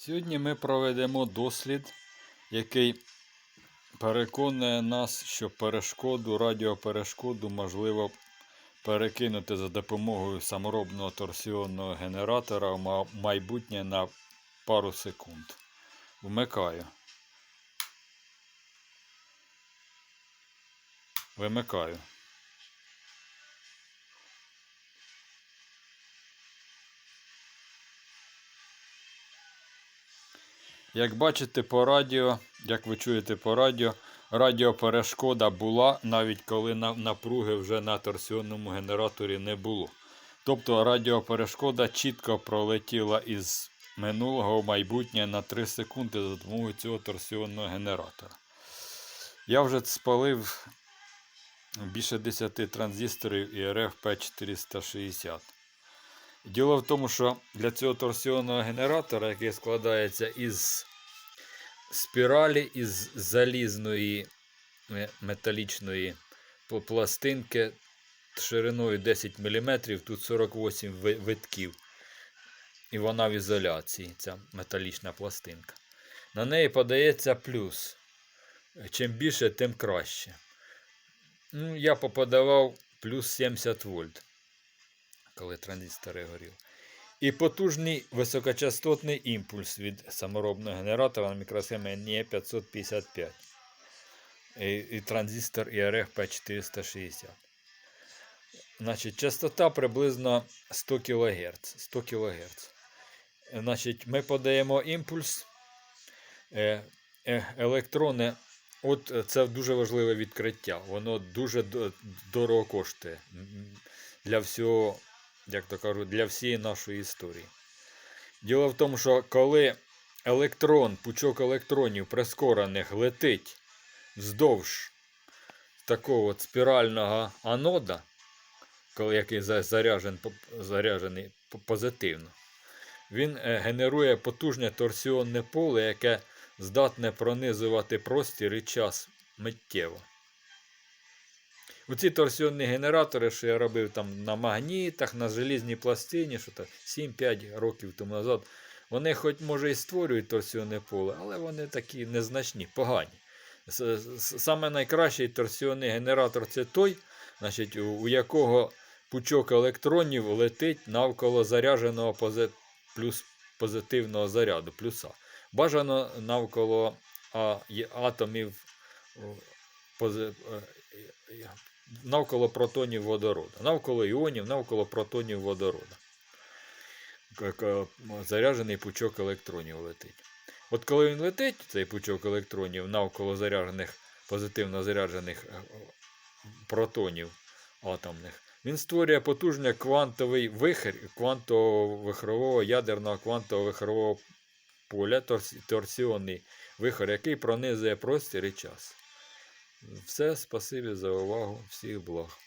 Сьогодні ми проведемо дослід, який переконує нас, що перешкоду, радіоперешкоду можливо перекинути за допомогою саморобного торсіонного генератора в майбутнє на пару секунд. Вмикаю. Вимикаю. Як бачите по радіо, як ви чуєте по радіо, радіоперешкода була, навіть коли напруги вже на торсіонному генераторі не було. Тобто радіоперешкода чітко пролетіла із минулого в майбутнє на 3 секунди за допомогою цього торсіонного генератора. Я вже спалив більше 10 транзисторів ІРФ P460. Діло в тому, що для цього торсіонного генератора, який складається із спіралі із залізної е, металічної пл- пластинки шириною 10 мм, тут 48 витків. І вона в ізоляції, ця металічна пластинка. На неї подається плюс. Чим більше, тим краще. Ну, я поподавав плюс 70 вольт коли транзистори горіли. І потужний високочастотний імпульс від саморобного генератора на мікросхемі NE 555. І, і транзистор IRF P460. Значить, частота приблизно 100 кГц. 100 кГц. Значить, ми подаємо імпульс. Е, е, електрони. От це дуже важливе відкриття. Воно дуже дорого коштує для всього як то кажуть, для всієї нашої історії. Діло в тому, що коли електрон, пучок електронів прискорених летить вздовж такого от спірального анода, коли який за- заряджен, по- заряджений по- позитивно, він е, генерує потужне торсіонне поле, яке здатне пронизувати простір і час миттєво. Оці торсіонні генератори, що я робив там на магнітах, на желізній пластині, що то 7-5 років тому назад, вони хоч може і створюють торсіонне поле, але вони такі незначні, погані. Саме найкращий торсіонний генератор це той, значить, у, якого пучок електронів летить навколо зарядженого пози- плюс позитивного заряду, плюса. Бажано навколо а, атомів пози, е, навколо протонів водорода, навколо іонів, навколо протонів водорода. К- к- Заряджений пучок електронів летить. От коли він летить, цей пучок електронів навколо заряджених, позитивно заряджених е, протонів атомних, він створює потужний квантовий вихр квантово-вихрового ядерного квантово-вихрового поля, торсіонний вихор, який пронизує простір і час. Все, спасибі за увагу. Всіх благ.